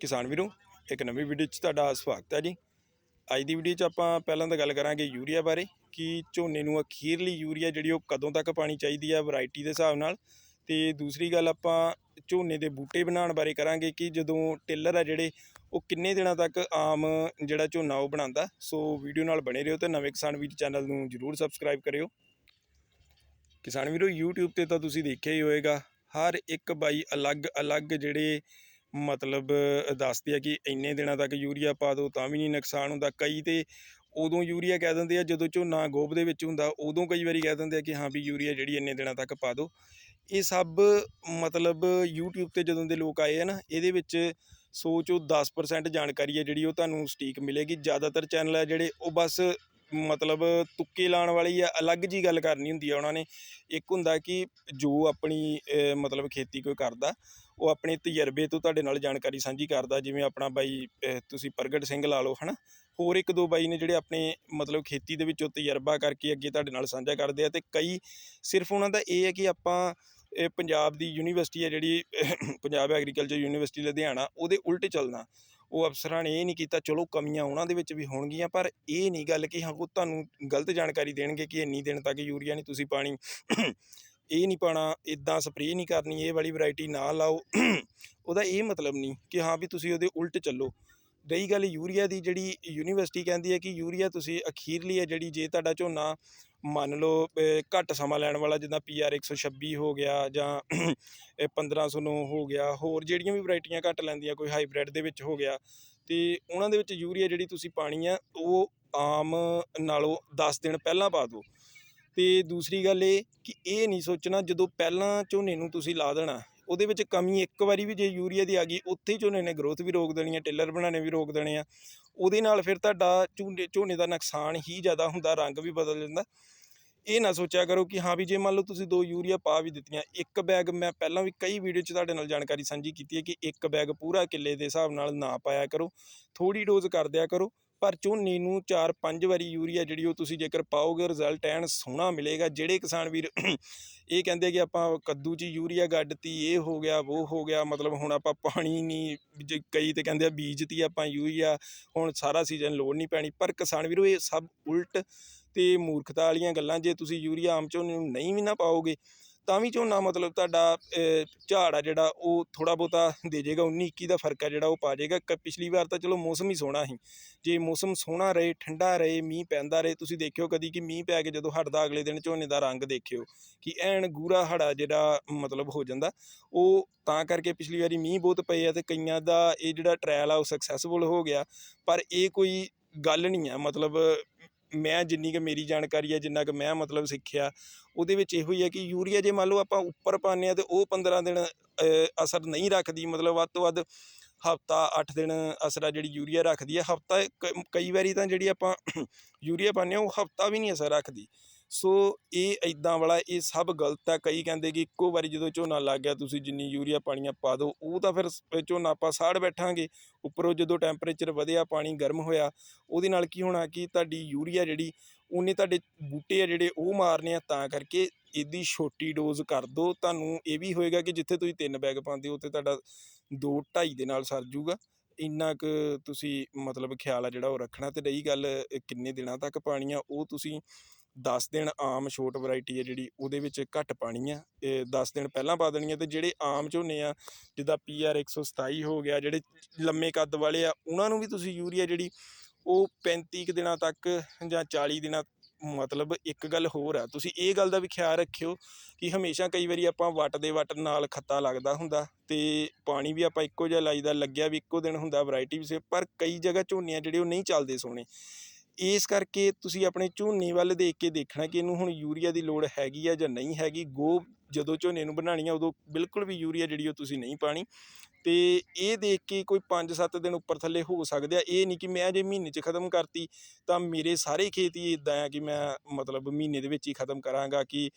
ਕਿਸਾਨ ਵੀਰੋ, ਇੱਕ ਨਵੀਂ ਵੀਡੀਓ 'ਚ ਤੁਹਾਡਾ ਸਵਾਗਤ ਹੈ ਜੀ। ਅੱਜ ਦੀ ਵੀਡੀਓ 'ਚ ਆਪਾਂ ਪਹਿਲਾਂ ਤਾਂ ਗੱਲ ਕਰਾਂਗੇ ਯੂਰੀਆ ਬਾਰੇ ਕਿ ਝੋਨੇ ਨੂੰ ਅਖੀਰਲੀ ਯੂਰੀਆ ਜਿਹੜੀ ਉਹ ਕਦੋਂ ਤੱਕ ਪਾਣੀ ਚਾਹੀਦੀ ਹੈ ਵੈਰਾਈਟੀ ਦੇ ਹਿਸਾਬ ਨਾਲ। ਤੇ ਦੂਸਰੀ ਗੱਲ ਆਪਾਂ ਝੋਨੇ ਦੇ ਬੂਟੇ ਬਣਾਉਣ ਬਾਰੇ ਕਰਾਂਗੇ ਕਿ ਜਦੋਂ ਟੇਲਰ ਆ ਜਿਹੜੇ, ਉਹ ਕਿੰਨੇ ਦਿਨਾਂ ਤੱਕ ਆਮ ਜਿਹੜਾ ਝੋਨਾ ਉਹ ਬਣਾਉਂਦਾ। ਸੋ ਵੀਡੀਓ ਨਾਲ ਬਣੇ ਰਹੋ ਤੇ ਨਵੇਂ ਕਿਸਾਨ ਵੀਰ ਚੈਨਲ ਨੂੰ ਜਰੂਰ ਸਬਸਕ੍ਰਾਈਬ ਕਰਿਓ। ਕਿਸਾਨ ਵੀਰੋ, YouTube ਤੇ ਤਾਂ ਤੁਸੀਂ ਦੇਖਿਆ ਹੀ ਹੋਵੇਗਾ ਹਰ ਇੱਕ ਬਾਈ ਅਲੱਗ-ਅਲੱਗ ਜਿਹੜੇ ਮਤਲਬ ਦੱਸਦੇ ਆ ਕਿ ਇੰਨੇ ਦਿਨਾਂ ਤੱਕ ਯੂਰੀਆ ਪਾ ਦਿਓ ਤਾਂ ਵੀ ਨਹੀਂ ਨੁਕਸਾਨ ਹੁੰਦਾ। ਕਈ ਤੇ ਉਦੋਂ ਯੂਰੀਆ ਕਹਿ ਦਿੰਦੇ ਆ, ਜਦੋਂ ਝੋਨਾ ਗੋਭ ਦੇ ਵਿੱਚ ਹੁੰਦਾ, ਉਦੋਂ ਕਈ ਵਾਰੀ ਕਹਿ ਦਿੰਦੇ ਆ ਕਿ ਹਾਂ ਵੀ ਯੂਰੀਆ ਜਿਹੜੀ ਇੰਨੇ ਦਿਨਾਂ ਤੱਕ ਪਾ ਦਿਓ ਇਹ ਸਭ ਮਤਲਬ YouTube ਤੇ ਜਦੋਂ ਦੇ ਲੋਕ ਆਏ ਆ ਨਾ, ਇਹਦੇ ਵਿੱਚ ਸੌ ਚੋਂ 10% ਜਾਣਕਾਰੀ ਹੈ ਜਿਹੜੀ ਉਹ ਤੁਹਾਨੂੰ ਸਟੀਕ ਮਿਲੇਗੀ। ਜ਼ਿਆਦਾਤਰ ਚੈਨਲ ਹੈ ਜਿਹੜੇ ਉਹ ਬਸ ਮਤਲਬ ਤੁੱਕੇ ਲਾਉਣ ਵਾਲੀ ਆ, ਅਲੱਗ ਜੀ ਗੱਲ ਕਰਨੀ ਹੁੰਦੀ ਆ ਉਹਨਾਂ ਨੇ। ਇੱਕ ਹੁੰਦਾ ਕਿ ਜੋ ਆਪਣੀ ਮਤਲਬ ਖੇਤੀ ਕੋਈ ਕਰਦਾ ਉਹ ਆਪਣੇ ਤਜਰਬੇ ਤੋਂ ਤੁਹਾਡੇ ਨਾਲ ਜਾਣਕਾਰੀ ਸਾਂਝੀ ਕਰਦਾ, ਜਿਵੇਂ ਆਪਣਾ ਬਾਈ ਤੁਸੀਂ ਪ੍ਰਗਟ ਸਿੰਘ ਲਾ ਲਓ, ਹਨਾ? ਹੋਰ ਇੱਕ ਦੋ ਬਾਈ ਨੇ ਜਿਹੜੇ ਆਪਣੇ ਮਤਲਬ ਖੇਤੀ ਦੇ ਵਿੱਚੋਂ ਤਜਰਬਾ ਕਰਕੇ ਅੱਗੇ ਤੁਹਾਡੇ ਨਾਲ ਸਾਂਝਾ ਕਰਦੇ ਆ, ਤੇ ਕਈ ਸਿਰਫ ਉਹਨਾਂ ਦਾ ਇਹ ਹੈ ਕਿ ਆਪਾਂ, ਇਹ ਪੰਜਾਬ ਦੀ ਯੂਨੀਵਰਸਿਟੀ ਹੈ ਜਿਹੜੀ ਪੰਜਾਬ ਐਗਰੀਕਲਚਰ ਯੂਨੀਵਰਸਿਟੀ ਲੁਧਿਆਣਾ, ਉਹਦੇ ਉਲਟ ਚੱਲਣਾ। ਉਹ ਅਫਸਰਾਂ ਨੇ ਇਹ ਨਹੀਂ ਕੀਤਾ, ਚਲੋ ਕਮੀਆਂ ਉਹਨਾਂ ਦੇ ਵਿੱਚ ਵੀ ਹੋਣਗੀਆਂ, ਪਰ ਇਹ ਨਹੀਂ ਗੱਲ ਕਿ ਹਾਂ, ਉਹ ਤੁਹਾਨੂੰ ਗਲਤ ਜਾਣਕਾਰੀ ਦੇਣਗੇ ਕਿ ਇੰਨੀ ਦਿਨ ਤੱਕ ਯੂਰੀਆ ਨਹੀਂ ਤੁਸੀਂ ਪਾਣੀ ਇਹ ਨਹੀਂ ਪਾਣਾ ਇਦਾਂ ਸਪਰੇਅ ਨਹੀਂ ਕਰਨੀ, ਇਹ ਵਾਲੀ ਵੈਰਾਈਟੀ ਨਾ ਲਾਓ। ਉਹਦਾ ਇਹ ਮਤਲਬ ਨਹੀਂ ਕਿ ਹਾਂ ਵੀ ਤੁਸੀਂ ਉਹਦੇ ਉਲਟ ਚੱਲੋ। ਰਹੀ ਗੱਲ ਯੂਰੀਆ ਦੀ ਜਿਹੜੀ ਯੂਨੀਵਰਸਿਟੀ ਕਹਿੰਦੀ ਹੈ ਕਿ ਯੂਰੀਆ ਤੁਸੀਂ ਅਖੀਰਲੀ ਹੈ ਜਿਹੜੀ ਜੇ ਤੁਹਾਡਾ ਝੋਨਾ ਮੰਨ ਲਓ ਘੱਟ ਸਮਾਂ ਲੈਣ ਵਾਲਾ ਜਿੱਦਾਂ ਪੀਆਰ 126 ਹੋ ਗਿਆ ਜਾਂ ਇਹ 1509 ਹੋ ਗਿਆ, ਹੋਰ ਜਿਹੜੀਆਂ ਵੀ ਵੈਰਾਈਟੀਆਂ ਘੱਟ ਲੈਂਦੀਆਂ, ਕੋਈ ਹਾਈਬ੍ਰਿਡ ਦੇ ਵਿੱਚ ਹੋ ਗਿਆ, ਤੇ ਉਹਨਾਂ ਦੇ ਵਿੱਚ ਯੂਰੀਆ ਜਿਹੜੀ ਤੁਸੀਂ ਪਾਣੀ ਆ ਉਹ ਆਮ ਨਾਲੋਂ 10 ਦਿਨ ਪਹਿਲਾਂ ਪਾ ਦਿਓ। ਤੇ ਦੂਸਰੀ ਗੱਲ ਇਹ ਕਿ ਇਹ ਨਹੀਂ ਸੋਚਣਾ ਜਦੋਂ ਪਹਿਲਾਂ ਝੋਨੇ ਨੂੰ ਤੁਸੀਂ ਲਾ ਦੇਣਾ, ਉਹਦੇ ਵਿੱਚ ਕਮੀ ਇੱਕ ਵਾਰੀ ਵੀ ਜੇ ਯੂਰੀਆ ਦੀ ਆ ਗਈ, ਉੱਥੇ ਹੀ ਝੋਨੇ ਨੇ ਗਰੋਥ ਵੀ ਰੋਕ ਦੇਣੀ ਹੈ ਟਿੱਲਰ ਬਣਾਉਣੇ ਵੀ ਰੋਕ ਦੇਣੇ ਆ, ਉਹਦੇ ਨਾਲ ਫਿਰ ਤੁਹਾਡਾ ਝੋਨੇ ਝੋਨੇ ਦਾ ਨੁਕਸਾਨ ਹੀ ਜ਼ਿਆਦਾ ਹੁੰਦਾ, ਰੰਗ ਵੀ ਬਦਲ ਜਾਂਦਾ। ਇਹ ਨਾ ਸੋਚਿਆ ਕਰੋ ਕਿ ਹਾਂ ਵੀ ਜੇ ਮੰਨ ਲਓ ਤੁਸੀਂ ਦੋ ਯੂਰੀਆ ਪਾ ਵੀ ਦਿੱਤੀਆਂ, ਇੱਕ ਬੈਗ ਮੈਂ ਪਹਿਲਾਂ ਵੀ ਕਈ ਵੀਡੀਓ 'ਚ ਤੁਹਾਡੇ ਨਾਲ ਜਾਣਕਾਰੀ ਸਾਂਝੀ ਕੀਤੀ ਹੈ ਕਿ ਇੱਕ ਬੈਗ ਪੂਰਾ ਕਿੱਲੇ ਦੇ ਹਿਸਾਬ ਨਾਲ ਨਾ ਪਾਇਆ ਕਰੋ ਥੋੜੀ ਡੋਜ਼ ਕਰ ਦਿਆ ਕਰੋ ਪਰ ਝੋਨੇ ਨੂੰ 4-5 ਵਾਰੀ ਯੂਰੀਆ ਜਿਹੜੀ ਉਹ ਤੁਸੀਂ ਜੇਕਰ ਪਾਓਗੇ ਰਿਜ਼ਲਟ ਐਨ ਸੋਹਣਾ ਮਿਲੇਗਾ। ਜਿਹੜੇ ਕਿਸਾਨ ਵੀਰ ਇਹ ਕਹਿੰਦੇ ਕਿ ਆਪਾਂ ਕੱਦੂ 'ਚ ਯੂਰੀਆ ਗੱਡਤੀ, ਇਹ ਹੋ ਗਿਆ ਉਹ ਹੋ ਗਿਆ, ਮਤਲਬ ਹੁਣ ਆਪਾਂ ਪਾਣੀ ਨਹੀਂ, ਜੇ ਕਈ ਤੇ ਕਹਿੰਦੇ ਆ ਬੀਜਤੀ ਆਪਾਂ ਯੂਰੀਆ, ਹੁਣ ਸਾਰਾ ਸੀਜ਼ਨ ਲੋੜ ਨਹੀਂ ਪੈਣੀ। ਪਰ ਕਿਸਾਨ ਵੀਰੋ, ਇਹ ਸਭ ਉਲਟ ਤੇ ਮੂਰਖਤਾ ਵਾਲੀਆਂ ਗੱਲਾਂ, ਜੇ ਤੁਸੀਂ ਯੂਰੀਆ ਆਮ ਝੋਨੇ ਨੂੰ ਨਹੀਂ ਵੀ ਨਾ ਪਾਓਗੇ ਤਾਂ ਵੀ ਝੋਨਾ ਮਤਲਬ ਤੁਹਾਡਾ ਝਾੜ ਆ ਜਿਹੜਾ, ਉਹ ਥੋੜਾ ਬਹੁਤਾ ਦੇ ਜਾਏਗਾ 19 21 ਦਾ ਫ਼ਰਕ ਆ ਜਿਹੜਾ ਉਹ ਪਾ ਜਾਏਗਾ ਕ- ਪਿਛਲੀ ਵਾਰ ਤਾਂ ਚਲੋ ਮੌਸਮ ਹੀ ਸੋਹਣਾ ਸੀ। ਜੇ ਮੌਸਮ ਸੋਹਣਾ ਰਹੇ, ਠੰਡਾ ਰਹੇ, ਮੀਂਹ ਪੈਂਦਾ ਰਹੇ, ਤੁਸੀਂ ਦੇਖਿਓ ਕਦੀ ਕਿ ਮੀਂਹ ਪੈ ਕੇ ਜਦੋਂ ਹਟਦਾ ਅਗਲੇ ਦਿਨ ਝੋਨੇ ਦਾ ਰੰਗ ਦੇਖਿਓ, ਕਿ ਐਨ ਗੂਰਾ ਹੜਾ ਜਿਹੜਾ ਮਤਲਬ ਹੋ ਜਾਂਦਾ, ਉਹ ਤਾਂ ਕਰਕੇ ਪਿਛਲੀ ਵਾਰੀ ਮੀਂਹ ਬਹੁਤ ਪਏ ਆ ਤੇ ਕਈਆਂ ਦਾ ਇਹ ਜਿਹੜਾ ਟ੍ਰਾਇਲ ਆ ਉਹ ਸਕਸੈਸਫੁਲ ਹੋ ਗਿਆ। ਪਰ ਇਹ ਕੋਈ ਗੱਲ ਨਹੀਂ ਆ, ਮਤਲਬ ਮੈਂ ਜਿੰਨੀ ਕੁ ਮੇਰੀ ਜਾਣਕਾਰੀ ਹੈ, ਜਿੰਨਾ ਕੁ ਮੈਂ ਮਤਲਬ ਸਿੱਖਿਆ, ਉਹਦੇ ਵਿੱਚ ਇਹੋ ਹੀ ਹੈ ਕਿ ਯੂਰੀਆ ਜੇ ਮੰਨ ਲਓ ਆਪਾਂ ਉੱਪਰ ਪਾਉਂਦੇ ਹਾਂ ਤਾਂ ਉਹ 15 ਦਿਨ ਅਸਰ ਨਹੀਂ ਰੱਖਦੀ, ਮਤਲਬ ਵੱਧ ਤੋਂ ਵੱਧ ਹਫਤਾ 8 ਦਿਨ ਅਸਰ ਆ ਜਿਹੜੀ ਯੂਰੀਆ ਰੱਖਦੀ ਹੈ, ਹਫਤਾ ਕਈ ਵਾਰੀ ਤਾਂ ਜਿਹੜੀ ਆਪਾਂ ਯੂਰੀਆ ਪਾਉਂਦੇ ਹਾਂ, ਉਹ ਹਫਤਾ ਵੀ ਨਹੀਂ ਅਸਰ ਰੱਖਦੀ। ਸੋ ਇਹ ਇੱਦਾਂ ਵਾਲਾ, ਇਹ ਸਭ ਗਲਤ ਆ ਕਈ ਕਹਿੰਦੇ ਕਿ ਇੱਕੋ ਵਾਰੀ ਜਦੋਂ ਝੋਨਾ ਲੱਗ ਗਿਆ, ਤੁਸੀਂ ਜਿੰਨੀ ਯੂਰੀਆ ਪਾਣੀਆਂ ਪਾ ਦਿਓ, ਉਹ ਤਾਂ ਫਿਰ ਸ- ਝੋਨਾ ਆਪਾਂ ਸਾੜ ਬੈਠਾਂਗੇ। ਉੱਪਰੋਂ ਜਦੋਂ ਟੈਂਪਰੇਚਰ ਵਧਿਆ, ਪਾਣੀ ਗਰਮ ਹੋਇਆ, ਉਹਦੇ ਨਾਲ ਕੀ ਹੋਣਾ ਕਿ ਤੁਹਾਡੀ ਯੂਰੀਆ ਜਿਹੜੀ, ਉਹਨੇ ਤੁਹਾਡੇ ਬੂਟੇ ਆ ਜਿਹੜੇ, ਉਹ ਮਾਰਨੇ ਆ। ਤਾਂ ਕਰਕੇ ਇਹਦੀ ਛੋਟੀ ਡੋਜ਼ ਕਰ ਦਿਓ। ਤੁਹਾਨੂੰ ਇਹ ਵੀ ਹੋਏਗਾ ਕਿ ਜਿੱਥੇ ਤੁਸੀਂ ਤਿੰਨ ਬੈਗ ਪਾਉਂਦੇ ਹੋ, ਉੱਥੇ ਤੁਹਾਡਾ 2 2.5 ਦੇ ਨਾਲ ਸਰ ਜੂਗਾ। ਇੰਨਾ ਕੁ ਤੁਸੀਂ ਮਤਲਬ ਖਿਆਲ ਆ ਜਿਹੜਾ ਉਹ ਰੱਖਣਾ। ਤੇ ਰਹੀ ਗੱਲ ਕਿੰਨੇ ਦਿਨਾਂ ਤੱਕ ਪਾਣੀ ਆ, ਉਹ ਤੁਸੀਂ 10 ਦਿਨ ਆਮ ਛੋਟ ਵੈਰਾਈਟੀ ਹੈ ਜਿਹੜੀ, ਉਹਦੇ ਵਿੱਚ ਘੱਟ ਪਾਣੀ ਆ ਇਹ 10 ਦਿਨ ਪਹਿਲਾਂ ਪਾ ਦੇਣੀ ਆ ਤੇ ਜਿਹੜੇ ਆਮ ਝੋਨੇ ਆ, ਜਿੱਦਾਂ ਪੀਆਰ 127 ਹੋ ਗਿਆ, ਜਿਹੜੇ ਲੰਮੇ ਕੱਦ ਵਾਲੇ ਆ, ਉਹਨਾਂ ਨੂੰ ਵੀ ਤੁਸੀਂ ਯੂਰੀਆ ਜਿਹੜੀ, ਉਹ 35 ਕੁ ਦਿਨਾਂ ਤੱਕ ਜਾਂ 40 ਦਿਨਾਂ, ਮਤਲਬ ਇੱਕ ਗੱਲ ਹੋਰ ਆ। ਤੁਸੀਂ ਇਹ ਗੱਲ ਦਾ ਵੀ ਖਿਆਲ ਰੱਖਿਓ ਕਿ ਹਮੇਸ਼ਾ ਕਈ ਵਾਰੀ ਆਪਾਂ ਵੱਟ ਦੇ ਵੱਟ ਨਾਲ ਖੱਤਾ ਲੱਗਦਾ ਹੁੰਦਾ ਤੇ ਪਾਣੀ ਵੀ ਆਪਾਂ ਇੱਕੋ ਜਿਹਾ ਲਾਈਦਾ, ਲੱਗਿਆ ਵੀ ਇੱਕੋ ਦਿਨ ਹੁੰਦਾ ਵੈਰਾਈਟੀ ਵੀ ਸੇ ਪਰ ਕਈ ਜਗ੍ਹਾ ਝੋਨੇ ਆ ਜਿਹੜੇ ਉਹ ਨਹੀਂ ਚੱਲਦੇ ਸੋਹਣੇ। ਇਸ ਕਰਕੇ ਤੁਸੀਂ ਆਪਣੇ ਝੋਨੇ ਵੱਲ ਦੇਖ ਕੇ ਦੇਖਣਾ ਕਿ ਇਹਨੂੰ ਹੁਣ ਯੂਰੀਆ ਦੀ ਲੋੜ ਹੈਗੀ ਆ ਜਾਂ ਨਹੀਂ ਹੈਗੀ ਗੋ ਜਦੋਂ ਝੋਨੇ ਨੂੰ ਬਣਾਉਣੀ ਆ ਉਦੋਂ ਬਿਲਕੁਲ ਵੀ ਯੂਰੀਆ ਜਿਹੜੀ ਉਹ ਤੁਸੀਂ ਨਹੀਂ ਪਾਣੀ ਤੇ ਇਹ ਦੇਖ ਕੇ ਕੋਈ 5-7 ਦਿਨ ਉੱਪਰ ਥੱਲੇ ਹੋ ਸਕਦੇ ਆ। ਇਹ ਨਹੀਂ ਕਿ ਮੈਂ ਜੇ ਮਹੀਨੇ 'ਚ ਖਤਮ ਕਰਤੀ, ਤਾਂ ਮੇਰੇ ਸਾਰੇ ਖੇਤ ਹੀ ਇਦਾਂ ਆ ਕਿ ਮੈਂ ਮਤਲਬ ਮਹੀਨੇ ਦੇ ਵਿੱਚ ਹੀ ਖਤਮ ਕਰਾਂਗਾ ਕਿ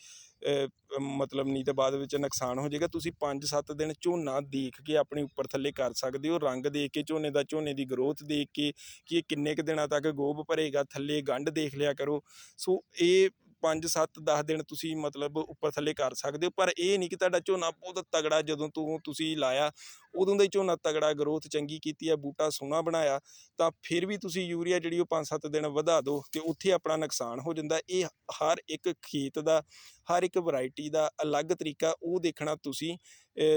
ਮਤਲਬ ਨਹੀਂ ਤਾਂ ਬਾਅਦ ਵਿੱਚ ਨੁਕਸਾਨ ਹੋ ਜਾਏਗਾ। ਤੁਸੀਂ 5-7 ਦਿਨ ਝੋਨਾ ਦੇਖ ਕੇ ਆਪਣੇ ਉੱਪਰ ਥੱਲੇ ਕਰ ਸਕਦੇ ਹੋ। ਰੰਗ ਦੇਖ ਕੇ, ਝੋਨੇ ਦਾ ਝੋਨੇ ਦੀ ਗਰੋਥ ਦੇਖ ਕੇ ਕਿ ਇਹ ਕਿੰਨੇ ਕੁ ਦਿਨਾਂ ਤੱਕ ਗੋਭ ਭਰੇਗਾ, ਥੱਲੇ ਗੰਢ ਦੇਖ ਲਿਆ ਕਰੋ। ਸੋ ਇਹ 5 7 10 ਦਿਨ ਤੁਸੀਂ ਮਤਲਬ ਉੱਪਰ ਥੱਲੇ ਕਰ ਸਕਦੇ ਹੋ, ਪਰ ਇਹ ਨਹੀਂ ਕਿ ਤੁਹਾਡਾ ਝੋਨਾ ਬਹੁਤ ਤਗੜਾ ਜਦੋਂ ਤੋਂ ਤੁਸੀਂ ਲਾਇਆ, ਉਦੋਂ ਦਾ ਹੀ ਝੋਨਾ ਤਗੜਾ ਗਰੋਥ ਚੰਗੀ ਕੀਤੀ ਹੈ ਬੂਟਾ ਸੋਹਣਾ ਬਣਾਇਆ, ਤਾਂ ਫਿਰ ਵੀ ਤੁਸੀਂ ਯੂਰੀਆ ਜਿਹੜੀ ਉਹ 5-7 ਦਿਨ ਵਧਾ ਦਿਓ ਤੇ ਉੱਥੇ ਆਪਣਾ ਨੁਕਸਾਨ ਹੋ ਜਾਂਦਾ। ਇਹ ਹਰ ਇੱਕ ਖੇਤ ਦਾ ਹਰ ਇੱਕ ਵੈਰਾਈਟੀ ਦਾ ਅਲੱਗ ਤਰੀਕਾ ਉਹ ਦੇਖਣਾ ਤੁਸੀਂ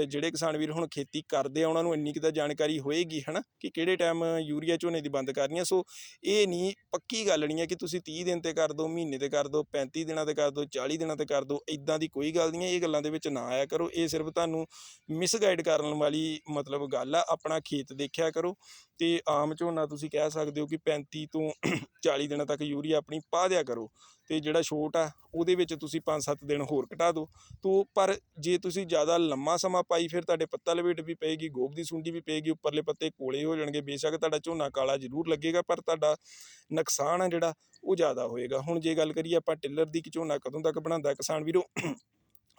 ਜਿਹੜੇ ਕਿਸਾਨ ਵੀਰ ਹੁਣ ਖੇਤੀ ਕਰਦੇ ਆ, ਉਹਨਾਂ ਨੂੰ ਇੰਨੀ ਕੁ ਤਾਂ ਜਾਣਕਾਰੀ ਹੋਏਗੀ, ਹਨਾ, ਕਿ ਕਿਹੜੇ ਟਾਈਮ ਯੂਰੀਆ ਝੋਨੇ ਦੀ ਬੰਦ ਕਰਨੀ ਹੈ ਸੋ ਇਹ ਨਹੀਂ ਪੱਕੀ ਗੱਲ ਨਹੀਂ ਹੈ ਕਿ ਤੁਸੀਂ 30 ਦਿਨ ਤੇ ਕਰ ਦਿਓ ਮਹੀਨੇ ਤੇ ਕਰ ਦਿਓ 35 ਦਿਨਾਂ ਤੇ ਕਰ ਦਿਓ 40 ਦਿਨਾਂ ਤੇ ਕਰ ਦਿਓ ਇਦਾਂ ਦੀ ਕੋਈ ਗੱਲ ਨਹੀਂ ਹੈ। ਇਹ ਗੱਲਾਂ ਦੇ ਵਿੱਚ ਨਾ ਆਇਆ ਕਰੋ। ਇਹ ਸਿਰਫ ਤੁਹਾਨੂੰ ਮਿਸਗਾਈਡ ਕਰਨ ਵਾਲੀ ਮਤਲਬ ਗੱਲ ਆ। ਆਪਣਾ ਖੇਤ ਦੇਖਿਆ ਕਰੋ ਤੇ ਆਮ ਝੋਨਾ ਤੁਸੀਂ ਕਹਿ ਸਕਦੇ ਹੋ ਕਿ 35 ਤੋਂ 40 ਦਿਨਾਂ ਤੱਕ ਯੂਰੀਆ ਆਪਣੀ ਪਾ ਦਿਆ ਕਰੋ। ਤੇ ਜਿਹੜਾ ਛੋਟ ਆ, ਉਹਦੇ ਵਿੱਚ ਤੁਸੀਂ 5-7 ਦਿਨ ਹੋਰ ਘਟਾ ਦਿਓ। ਤੋ, ਪਰ ਜੇ ਤੁਸੀਂ ਜ਼ਿਆਦਾ ਲੰਮਾ ਸਮਾਂ ਪਾਈ, ਫਿਰ ਤੁਹਾਡੇ ਪੱਤਾ ਲਵੇਟ ਵੀ ਪਏਗੀ ਗੋਬ ਦੀ ਸੁੰਡੀ ਵੀ ਪਏਗੀ, ਉੱਪਰਲੇ ਪੱਤੇ ਕੋਲੇ ਹੋ ਜਾਣਗੇ। ਬੇਸ਼ੱਕ ਤੁਹਾਡਾ ਝੋਨਾ ਕਾਲਾ ਜ਼ਰੂਰ ਲੱਗੇਗਾ, ਪਰ ਤੁਹਾਡਾ ਨੁਕਸਾਨ ਆ ਜਿਹੜਾ, ਉਹ ਜ਼ਿਆਦਾ ਹੋਏਗਾ। ਹੁਣ ਜੇ ਗੱਲ ਕਰੀਏ ਆਪਾਂ ਟਿੱਲਰ ਦੀ, ਕਿ ਝੋਨਾ ਕਦੋਂ ਤੱਕ ਬਣਾਉਂਦਾ, ਕਿਸਾਨ ਵੀਰੋ,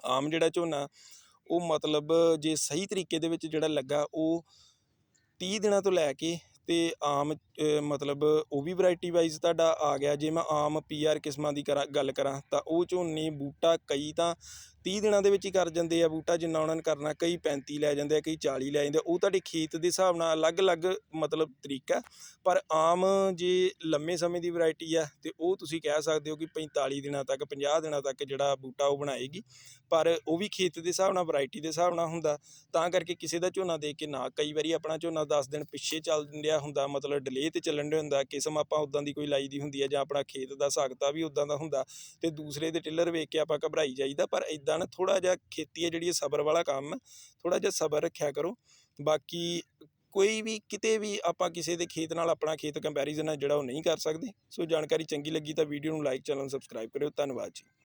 ਆਮ ਜਿਹੜਾ ਝੋਨਾ, ਉਹ ਮਤਲਬ ਜੇ ਸਹੀ ਤਰੀਕੇ ਦੇ ਵਿੱਚ ਜਿਹੜਾ ਲੱਗਾ, ਉਹ 30 ਦਿਨਾਂ ਤੋਂ ਲੈ ਕੇ ਤੇ ਆਮ ਮਤਲਬ ਉਹ ਵੀ ਵਰਾਇਟੀ ਵਾਈਜ਼ ਤੁਹਾਡਾ ਆ ਗਿਆ। ਜੇ ਮੈਂ ਆਮ ਪੀ ਆਰ ਕਿਸਮਾਂ ਦੀ ਕਰਾਂ, ਗੱਲ ਕਰਾਂ ਤਾਂ ਉਹ ਝੋਨੇ ਬੂਟਾ ਕਈ ਤਾਂ 30 ਦਿਨਾਂ ਦੇ ਵਿੱਚ ਹੀ ਕਰ ਜਾਂਦੇ ਆ ਬੂਟਾ, ਜਿੰਨਾ ਉਹਨਾਂ ਨੇ ਕਰਨਾ, ਕਈ 35 ਲੈ ਜਾਂਦੇ ਆ, ਕਈ 40 ਲੈ ਜਾਂਦੇ ਆ। ਉਹ ਤੁਹਾਡੇ ਖੇਤ ਦੇ ਹਿਸਾਬ ਨਾਲ ਅਲੱਗ-ਅਲੱਗ ਮਤਲਬ ਤਰੀਕਾ ਪਰ ਆਮ ਜੇ ਲੰਮੇ ਸਮੇਂ ਦੀ ਵੈਰਾਈਟੀ ਆ ਤੇ ਉਹ ਤੁਸੀਂ ਕਹਿ ਸਕਦੇ ਹੋ ਕਿ 45 ਦਿਨਾਂ ਤੱਕ 50 ਦਿਨਾਂ ਤੱਕ ਜਿਹੜਾ ਬੂਟਾ ਉਹ ਬਣਾਏਗੀ। ਪਰ ਉਹ ਵੀ ਖੇਤ ਦੇ ਹਿਸਾਬ ਨਾਲ, ਵੈਰਾਈਟੀ ਦੇ ਹਿਸਾਬ ਨਾਲ ਹੁੰਦਾ। ਤਾਂ ਕਰਕੇ ਕਿਸੇ ਦਾ ਝੋਨਾ ਦੇ ਕੇ ਨਾ, ਕਈ ਵਾਰੀ ਆਪਣਾ ਝੋਨਾ 10 ਦਿਨ ਪਿੱਛੇ ਚੱਲ ਰਿਹਾ ਹੁੰਦਾ ਮਤਲਬ ਡਿਲੇ ਤੇ ਚੱਲਣ ਡਿਆ ਹੁੰਦਾ, ਕਿਸਮ ਆਪਾਂ ਉਦਾਂ ਦੀ ਕੋਈ ਲਾਈ ਦੀ ਹੁੰਦੀ ਹੈ ਜਾਂ ਆਪਣਾ ਖੇਤ ਦਾ ਸਾਗਤਾ ਵੀ ਉਦਾਂ ਦਾ ਹੁੰਦਾ ਤੇ ਦੂਸਰੇ ਦੇ ਟਿਲਰ ਵੇਖ ਕੇ ਆਪਾਂ ਘਬਰਾਈ ਜਾਈਦਾ, ਪਰ ਇਦਾਂ ਨਾ ਥੋੜਾ ਜਿਹਾ ਖੇਤੀ ਹੈ, ਜਿਹੜੀ ਇਹ ਸਬਰ ਵਾਲਾ ਕੰਮ ਹੈ ਥੋੜਾ ਜਿਹਾ ਸਬਰ ਰੱਖਿਆ ਕਰੋ। ਬਾਕੀ ਕੋਈ ਵੀ, ਕਿਤੇ ਵੀ ਆਪਾਂ ਕਿਸੇ ਦੇ ਖੇਤ ਨਾਲ ਆਪਣਾ ਖੇਤ ਕੰਪੈਰੀਜ਼ਨ ਹੈ, ਜਿਹੜਾ ਉਹ ਨਹੀਂ ਕਰ ਸਕਦੇ। ਸੋ ਜਾਣਕਾਰੀ ਚੰਗੀ ਲੱਗੀ ਤਾਂ ਵੀਡੀਓ ਨੂੰ ਲਾਈਕ ਚੈਨਲ ਸਬਸਕ੍ਰਾਈਬ ਕਰਿਓ। ਧੰਨਵਾਦ ਜੀ।